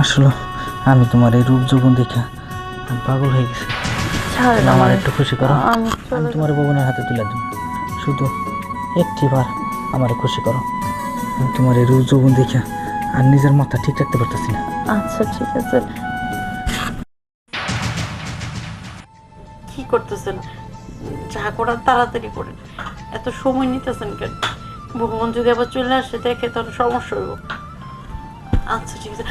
আসলে। আমি তোমার এই রূপ যৌবন দেখা আমি পাগল হয়ে গেছি। আমার একটু খুশি করো। আমি তোমার ভবনের হাতে তুলে দেবো। শুধু একটিবার আমার খুশি করো। আমি তোমার এই রূপ যৌবন দেখা আর নিজের মাথা ঠিক রাখতে পারতেছি না। আচ্ছা ঠিক আছে। কি করতেছেন? যা করার তাড়াতাড়ি করেন। এত সময় নিতেছেন কেন? ভগবান যদি আবার চলে আসে দেখে তাহলে সমস্যা হইব। আচ্ছা ঠিক আছে।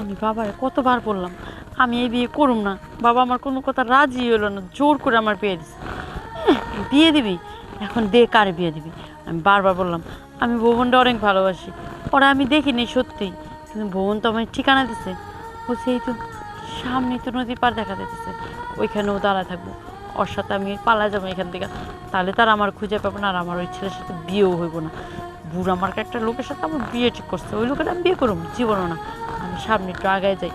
আমি বাবারে কতবার বললাম আমি এই বিয়ে করুম না। বাবা আমার কোনো কথা রাজি হলো না জোর করে আমার বিয়ে দিছে। হ্যাঁ, বিয়ে দিবি? এখন দে কারে বিয়ে দিবি? আমি বারবার বললাম আমি ভুবনটা অনেক ভালোবাসি ওরা আমি দেখিনি সত্যি কিন্তু ভুবন তো আমার ঠিকানা দিছে। ও সেই তো সামনে তো নদী পার দেখা দিতেছে ওইখানেও দাঁড়ায় থাকব ওর সাথে আমি পালা যাব এখান থেকে। তাহলে তার আমার খুঁজে পাবো না আর আমার ওই ছেলের সাথে বিয়েও হইব না। বুড়ো আমার একটা লোকের সাথে আমার বিয়ে ঠিক করছে ওই লোকের আমি বিয়ে করব জীবনও না। সামনে একটু আগায় যাই।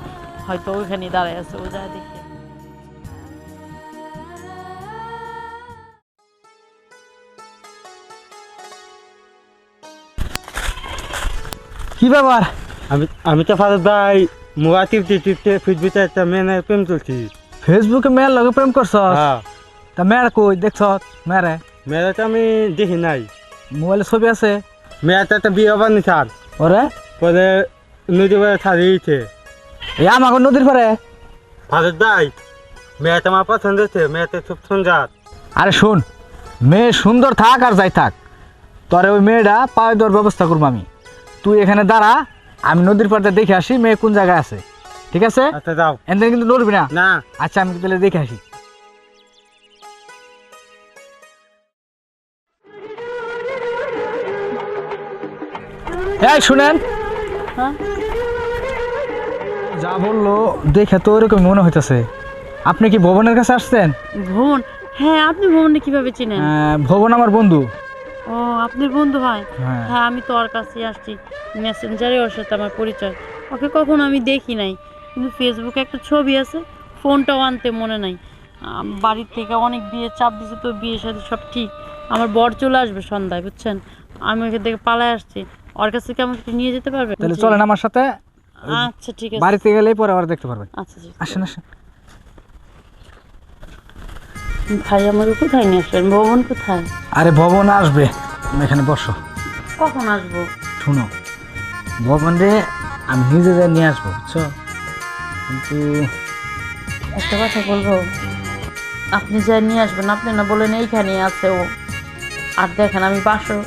হয়তো ওইখানেই দাঁড়ায় আছে ও যা দেখি। কি ব্যাপার? আমি আমি তো ফারুক ভাই মোবাইল টিপতে টিপতে ফেসবুকে একটা মেয়ের প্রেম চলছি ফেসবুকে মেয়ের লগে প্রেম করছ হ্যাঁ। তা মেয়ের কই দেখছ? মেয়েরে? মেয়েটা তো আমি দেখি নাই। মোবাইলে ছবি আছে? মেয়েটা তো বিয়ে হবার নিছান ওরে? পরে নদী ছাড়িয়েছে এই আমাকে নদীর পারে ফারুক ভাই মেয়েটা আমার পছন্দ হচ্ছে মেয়েটা খুব সুন্দর। আরে শোন মেয়ে সুন্দর থাক আর যাই থাক। তোরে ওই মেয়েটা পায়ে দেওয়ার ব্যবস্থা করব আমি। তুই এখানে দাঁড়া আমি নদীর পাড়তে দেখে আসি মেয়ে কোন জায়গায় আছে। ঠিক আছে? আচ্ছা যাও। এনদিন কিন্তু নড়বি না। না। আচ্ছা আমি তাহলে দেখে আসি। এই শুনেন। যা বলল দেখে তো ওরকম মনে হইতেছে। আপনি কি ভবনের কাছে আসছেন? ভুবন? হ্যাঁ আপনি ভুবনকে কীভাবে চিনেন? আহ, ভবন আমার বন্ধু। ও আপনার বন্ধু হয়? হ্যাঁ। হ্যাঁ আমি তো ওর কাছে আসছি। মেসেঞ্জারে ওর সাথে আমার পরিচয়। ওকে কখনো আমি দেখি নাই। কিন্তু ফেসবুকে একটা ছবি আছে ফোনটাও আনতে মনে নাই। আম, বাড়ির থেকে অনেক বিয়ে চাপ দিছে তো বিয়ের সাথে সব ঠিক। আমার বর চলে আসবে সন্ধ্যায় বুঝছেন? আমি ওকে দেখে পালায় আসছি। ওর কাছে কি আমাকে একটু নিয়ে যেতে পারবে? তাহলে চলেন আমার সাথে। আচ্ছা ঠিক আছে। বাড়িতে গেলেই পরে আবার দেখতে পারবেন আচ্ছা ঠিক। আসেন আসেন। ভাই আমাকে কোথায় নিয়ে আসবেন? ভবন কোথায়? আরে ভবন আসবে। এখানে বসো। কখন আসব? শুনো ভবন রে আমি নিজে যাই নিয়ে আসব বুঝছ? কিন্তু একটা কথা বলব। আপনি যা নিয়ে আসবেন আপনি না বলেন এইখানেই আছে ও। আর দেখেন আমি বাসো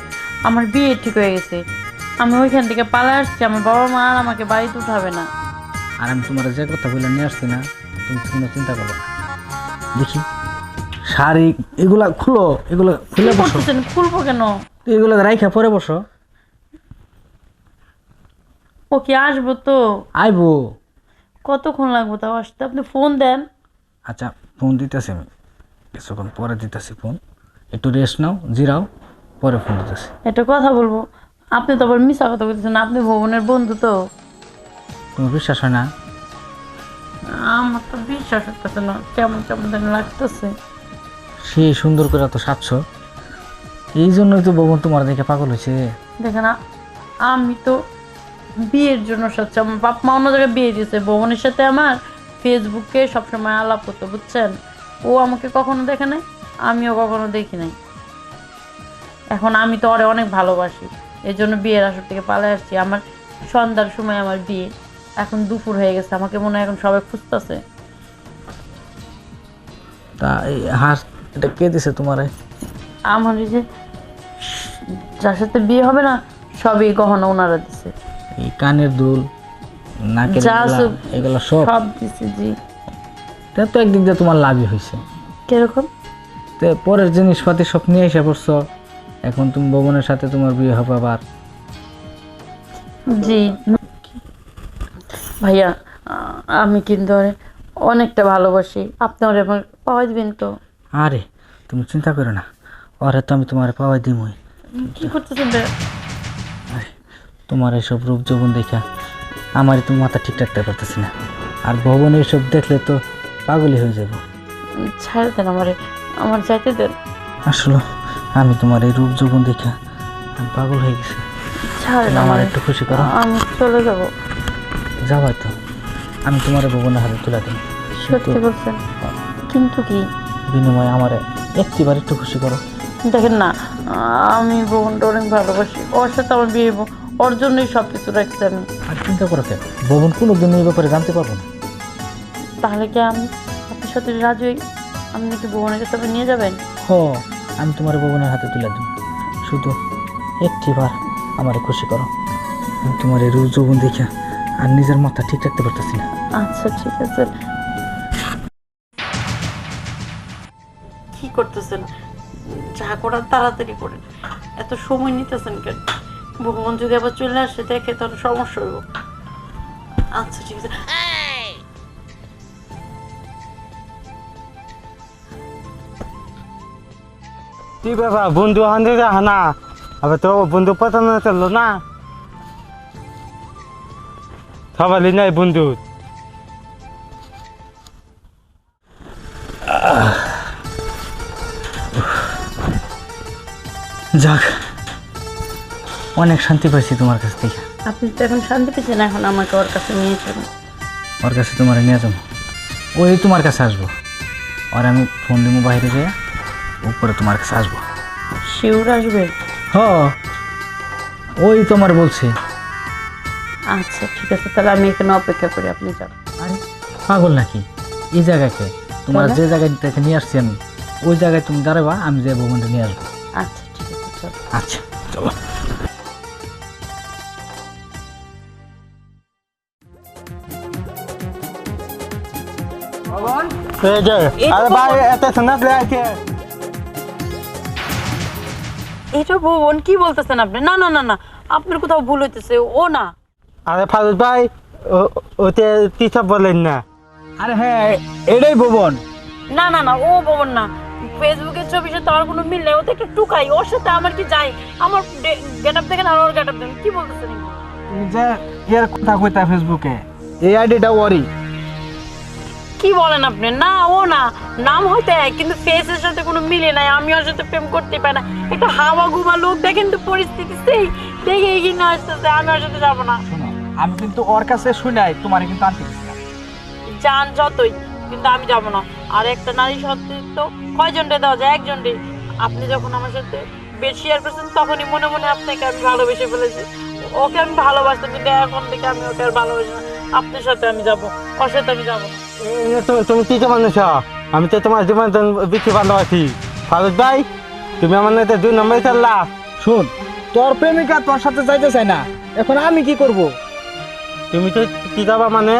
আমার বিয়ে ঠিক হয়ে গেছে। আমি ওইখান থেকে পালা আসছি আমার বাবা মা আর আমাকে বাড়িতে উঠাবে না। আর আমি তোমার যে কথা বলে নিয়ে আসছি না তুমি কোনো চিন্তা করো না। দেখি শাড়ি এগুলা খুলো এগুলো খুলে বসো। করতেছেন? খুলবো কেন? এগুলো রাইখা পরে বসো। ও কি আসব তো? আইবো। কতক্ষণ লাগবো তাও আসতে? আপনি ফোন দেন। আচ্ছা ফোন দিতেছি আমি। কিছুক্ষণ পরে দিতেছি ফোন। একটু রেস্ট নাও জিরাও পরে ফোন দিতেছি। একটা কথা বলব। আপনি তো আবার মিশা কথা বলতেছেন আপনি ভবনের বন্ধু তো। তোমার বিশ্বাস হয় না? আমার তো বিশ্বাস হতেছে না কেমন কেমন যেন লাগতেছে। সে সুন্দর করে তো সাতশো এই জন্যই তো ভবন তোমার দেখে পাগল হয়েছে। দেখে না আমি তো বিয়ের জন্য সাথে আমার বাপ মা অন্য জায়গায় বিয়ে দিয়েছে ভবনের সাথে আমার ফেসবুকে সবসময় আলাপ হতো বুঝছেন? ও আমাকে কখনো দেখে নাই আমিও কখনো দেখি নাই। এখন আমি তো ওরে অনেক ভালোবাসি। এই জন্য বিয়ের আসর থেকে পালাই আসছি। আমার সন্ধ্যার সময় আমার বিয়ে। এখন দুপুর হয়ে গেছে। আমাকে মনে হয় এখন সবাই খুঁজতেছে। তা এই হাঁস এটা কে দিছে তোমারে? আমার এই যে যার সাথে বিয়ে হবে না সবই গহনা ওনারা দিছে। এই কানের দুল নাকের যা এগুলা- সব- এগুলো সব। সব দিছে জি। তা তো একদিক দিয়ে তোমার লাভই হয়েছে কীরকম? তো পরের জিনিসপাতি সব নিয়ে এসে পড়ছো? এখন তুমি ভবনের সাথে তোমার বিয়ে হবে আবার। জি। ভাইয়া আমি কিন্তু ওরে অনেকটা ভালোবাসি। আপনি ওরে আমার পাওয়া দিবেন তো। আরে তুমি চিন্তা করো না। ওরে তো আমি তোমার পাওয়াই দিমই। কি করতেছেন? তোমার এসব রূপ যৌবন দেখা আমারই তো মাথা ঠিক রাখতে পারতেছি না। আর ভবন এসব দেখলে তো পাগলই হয়ে যাব। ছাড় দেন আমারে। আমার যাইতে দেন। আসলে। আমি তোমার এই রূপ যৌবন দেখা আমি পাগল হয়ে গেছি। আমার একটু খুশি করো। আমি চলে যাব। যাবাই তো আমি তোমার ভবনের হাতে তুলে দিই। সত্যি বলছেন। কিন্তু কি? বিনিময়ে আমার একটিবার একটু খুশি করো। দেখেন না আমি বোনটা অনেক ভালোবাসি। ওর সাথে আমার বিয়ে। ওর জন্যই সব কিছু রাখছি আমি। আর চিন্তা করো কেন? ভবন কোনো দিন এই ব্যাপারে জানতে পারব না। তাহলে কি আমি আপনার সাথে রাজি হই? আপনি কি বোনের কাছে নিয়ে যাবেন? হ আমি তোমার ভবনের হাতে তুলে দিই শুধু একটিবার আমার খুশি করো। আমি তোমার এই রূপ যৌবন দেখা আর নিজের মাথা ঠিক রাখতে পারতেছি না। আচ্ছা ঠিক আছে। কি করতেছেন? যা করার তাড়াতাড়ি করেন। এত সময় নিতেছেন কেন? ভগবান যদি আবার চলে আসে, দেখে তাহলে সমস্যা হইব। আচ্ছা ঠিক আছে। কি ব্যাপার বন্ধু হান্দে হানা আবার তো বন্ধু পছন্দ চলল না সবাই নাই বন্ধু যাক অনেক শান্তি পাইছি তোমার কাছ থেকে আপনি তো এখন শান্তি পেয়েছেন এখন আমাকে ওর কাছে নিয়ে চলুন ওর কাছে তোমার নিয়ে যাব ওই তোমার কাছে আসব আর আমি ফোন দিব বাইরে যেয়ে উপরে তোমার কাছে আসব। শিউর আসবে? হ ওই তোমার বলছে। আচ্ছা ঠিক আছে তাহলে আমি এখানে অপেক্ষা করি আপনি যান। আরে পাগল নাকি? এই জায়গাকে তোমার যে জায়গায় থেকে নিয়ে আসছি আমি ওই জায়গায় তুমি দাঁড়াবা আমি যে ভবনটা নিয়ে আসব। আচ্ছা ঠিক আছে চল। আচ্ছা চলো। এই যে আরে ভাই। এত শোনা আছে এটা ভুবন কি বলতেছেন আপনি? না না না না আপনার কোথাও ভুল হইতেছে ও না। আরে ফারুক ভাই ও- ওতে টিচার বলেন না। আরে হ্যাঁ এটাই ভবন। না না না ও ভবন না। ফেসবুকের ছবির সাথে আমার কোনো মিল নেই ও তো একটা টুকাই ওর সাথে আমার কি যাই আমার গেট আপ দেখেন আর ওর গেট আপ দেখেন কি বলতেছেন যে এর কথা কইতা ফেসবুকে এই আইডিটা ওরই। কি বলেন আপনি? না ও না। নাম হয়তো এক কিন্তু ফেসের সাথে কোনো মিলে নাই। আমি ওর সাথে প্রেম করতে পারি না। একটু হাওয়া ঘুমা লোক দেখেন তো পরিস্থিতি সেই। দেখে এগিয়ে না আসতেছে আমি ওর সাথে যাব না। আমি কিন্তু ওর কাছে শুনাই তোমার কিন্তু আনতে যান যতই কিন্তু আমি যাব না। আর একটা নারী সত্ত্বে তো কয়জন রে দেওয়া যায়? একজন রে আপনি যখন আমার সাথে বেশি আর করছেন তখনই মনে মনে আপনাকে আমি ভালোবেসে ফেলেছি। ওকে আমি ভালোবাসতাম কিন্তু এখন থেকে আমি ওকে আর ভালোবাসি না। আপনার সাথে আমি যাব ওর সাথে আমি যাব। না তুমি টিচার মানুষ আমি তো তোমার জীবন বেশি ভালো আছি। ফারুক ভাই তুমি আমার নাতে দুই নম্বর চাল্লা। শোন তোর প্রেমিকা তোর সাথে যাইতে চায় না। এখন আমি কি করব? তুমি তো কি যাবা মানে?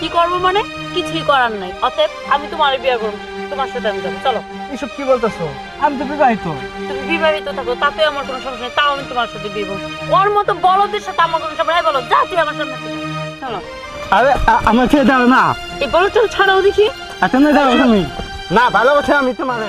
কি করব মানে? কিছুই করার নাই। অতএব আমি তোমার বিয়ে করব। তোমার সাথে আমি যাব। চলো। এসব কি বলতেছো? আমি তো বিবাহিত। তুমি বিবাহিত থাকো তাতে আমার কোনো সমস্যা নেই। তাও আমি তোমার সাথে বিয়ে করব। ওর মতো বড়দের সাথে আমার কোনো সমস্যা নেই। বলো। যা তুই আমার সামনে চলো। আরে আমার ছেড়ে দাও না। এই তো ছাড়াও দেখি। আচ্ছা না দাও তুমি। না ভালোবাসে আমি তোমার।